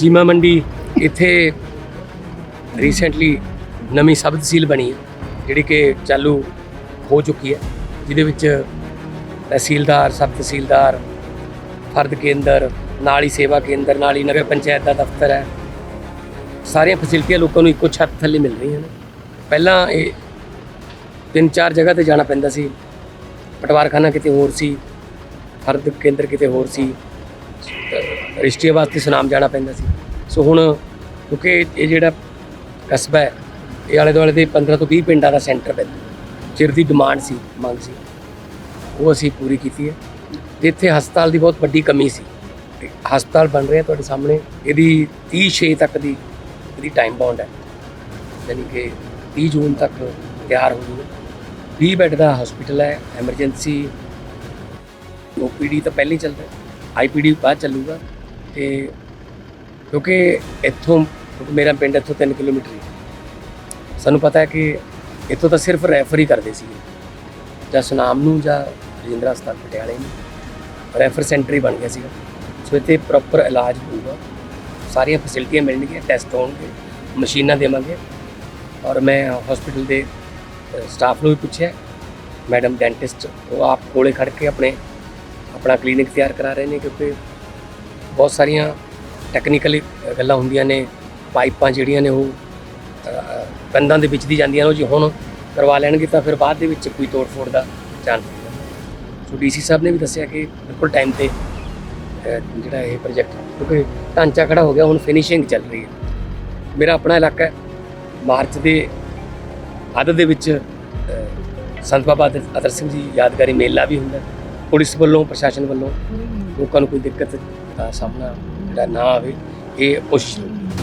ਚੀਮਾ ਮੰਡੀ ਇੱਥੇ ਰੀਸੈਂਟਲੀ ਨਵੀਂ ਸਬ ਤਹਿਸੀਲ ਬਣੀ ਹੈ, ਜਿਹੜੀ ਕਿ ਚਾਲੂ ਹੋ ਚੁੱਕੀ ਹੈ, ਜਿਹਦੇ ਵਿੱਚ ਤਹਿਸੀਲਦਾਰ, ਸਬ ਤਹਿਸੀਲਦਾਰ, ਫਰਦ ਕੇਂਦਰ, ਨਾਲ ਹੀ ਸੇਵਾ ਕੇਂਦਰ, ਨਾਲ ਹੀ ਨਗਰ ਪੰਚਾਇਤ ਦਾ ਦਫ਼ਤਰ ਹੈ। ਸਾਰੀਆਂ ਫੈਸਿਲਿਟੀਆਂ ਲੋਕਾਂ ਨੂੰ ਇੱਕੋ ਛੱਤ ਥੱਲੇ ਮਿਲ ਰਹੀਆਂ ਨੇ। ਪਹਿਲਾਂ ਇਹ ਤਿੰਨ ਚਾਰ ਜਗ੍ਹਾ ਤੇ ਜਾਣਾ ਪੈਂਦਾ ਸੀ। ਪਟਵਾਰਖਾਨਾ ਕਿਤੇ ਹੋਰ ਸੀ, ਫਰਦ ਕੇਂਦਰ ਕਿਤੇ ਹੋਰ ਸੀ। ਰਜਿਸਟਰੀ ਵਾਸਤੇ ਸੁਨਾਮ ਜਾਣਾ ਪੈਂਦਾ ਸੀ। ਸੋ ਹੁਣ ਕਿਉਂਕਿ ਇਹ ਜਿਹੜਾ ਕਸਬਾ ਹੈ, ਇਹ ਆਲੇ ਦੁਆਲੇ ਦੇ 15 ਤੋਂ 20 ਪਿੰਡਾਂ ਦਾ ਸੈਂਟਰ ਪੈਂਦਾ ਚਿਰ ਦੀ ਡਿਮਾਂਡ ਸੀ, ਮੰਗ ਸੀ। ਉਹ ਅਸੀਂ ਪੂਰੀ ਕੀਤੀ ਹੈ। ਤੇ ਇੱਥੇ ਹਸਪਤਾਲ ਦੀ ਬਹੁਤ ਵੱਡੀ ਕਮੀ ਸੀ। ਤੇ ਹਸਪਤਾਲ ਬਣ ਰਿਹਾ ਤੁਹਾਡੇ ਸਾਹਮਣੇ, ਇਹਦੀ 30 ਛੇ ਤੱਕ ਦੀ, ਇਹਦੀ ਟਾਈਮ ਬਾਉਂਡ ਹੈ। ਯਾਨੀ ਕਿ 30 ਜੂਨ ਤੱਕ ਤਿਆਰ ਹੋ ਜੂਗਾ 20 ਬੈੱਡ ਦਾ ਹਸਪੀਟਲ ਹੈ ਐਮਰਜੈਂਸੀ ਓਪੀਡੀ ਤਾਂ ਪਹਿਲਾਂ ਹੀ ਚੱਲਦਾ ਆਈਪੀਡੀ ਬਾਅਦ ਚੱਲੂਗਾ। ਤੇ ਕਿਉਂਕਿ ਇੱਥੋਂ ਮੇਰਾ ਪਿੰਡ ਇੱਥੋਂ 3 ਕਿਲੋਮੀਟਰ ਹੀ। ਸਾਨੂੰ ਪਤਾ ਹੈ ਕਿ ਇੱਥੋਂ ਤਾਂ ਸਿਰਫ ਰੈਫਰ ਹੀ ਕਰਦੇ ਸੀ ਜਾਂ ਸੁਨਾਮ ਨੂੰ ਜਾਂ ਰਜਿੰਦਰਾ ਹਸਪਤਾਲ ਪਟਿਆਲੇ ਨੂੰ। ਰੈਫਰ ਸੈਂਟਰ ਹੀ ਬਣ ਗਿਆ ਸੀਗਾ। ਸੋ ਇੱਥੇ ਪ੍ਰੋਪਰ ਇਲਾਜ ਹੋਊਗਾ। ਸਾਰੀਆਂ ਫੈਸਿਲਿਟੀਆਂ ਮਿਲਣਗੀਆਂ ਟੈਸਟ ਹੋਣਗੇ, ਮਸ਼ੀਨਾਂ ਦੇਵਾਂਗੇ। ਔਰ ਮੈਂ ਹਸਪੀਟਲ ਦੇ ਸਟਾਫ ਨੂੰ ਵੀ ਪੁੱਛਿਆ। ਮੈਡਮ ਡੈਂਟਿਸਟ ਉਹ ਆਪ ਕੋਲੇ ਖੜ ਕੇ ਆਪਣੇ, ਆਪਣਾ ਕਲੀਨਿਕ ਤਿਆਰ ਕਰਾ ਰਹੇ ਨੇ ਕਿਉਂਕਿ ਬਹੁਤ ਸਾਰੀਆਂ ਟੈਕਨੀਕਲੀ ਗੱਲਾਂ ਹੁੰਦੀਆਂ ਨੇ, ਪਾਈਪਾਂ ਜਿਹੜੀਆਂ ਨੇ ਉਹ ਕੰਧਾਂ ਦੇ ਵਿੱਚ ਦੀ ਜਾਂਦੀਆਂ ਨੇ, ਉਹ ਜੇ ਹੁਣ ਕਰਵਾ ਲੈਣਗੇ ਤਾਂ ਫਿਰ ਬਾਅਦ ਦੇ ਵਿੱਚ ਕੋਈ ਤੋੜ ਫੋੜ ਦਾ ਚਾਂਸ ਸੋ ਡੀਸੀ ਸਾਹਿਬ ਨੇ ਵੀ ਦੱਸਿਆ ਕਿ ਬਿਲਕੁਲ ਟਾਈਮ ਤੇ ਜਿਹੜਾ ਇਹ ਪ੍ਰੋਜੈਕਟ ਕਿਉਂਕਿ ਢਾਂਚਾ ਖੜਾ ਹੋ ਗਿਆ, ਹੁਣ ਫਿਨਿਸ਼ਿੰਗ ਚੱਲ ਰਹੀ ਹੈ। ਮੇਰਾ ਆਪਣਾ ਇਲਾਕਾ ਹੈ, ਮਾਰਚ ਦੇ ਅੱਧ ਦੇ ਵਿੱਚ ਸੰਤ ਬਾਬਾ ਅਤਰ ਅਤਰ ਸਿੰਘ ਜੀ ਯਾਦਗਾਰੀ ਮੇਲਾ ਵੀ ਹੁੰਦਾ ਪੁਲਿਸ ਵੱਲੋਂ, ਪ੍ਰਸ਼ਾਸਨ ਵੱਲੋਂ ਲੋਕਾਂ ਨੂੰ ਕੋਈ ਦਿੱਕਤ ਦਾ ਸਾਹਮਣਾ ਜਿਹੜਾ ਨਾ ਆਵੇ ਇਹ ਕੋਸ਼ਿਸ਼ ਹੋਊਗੀ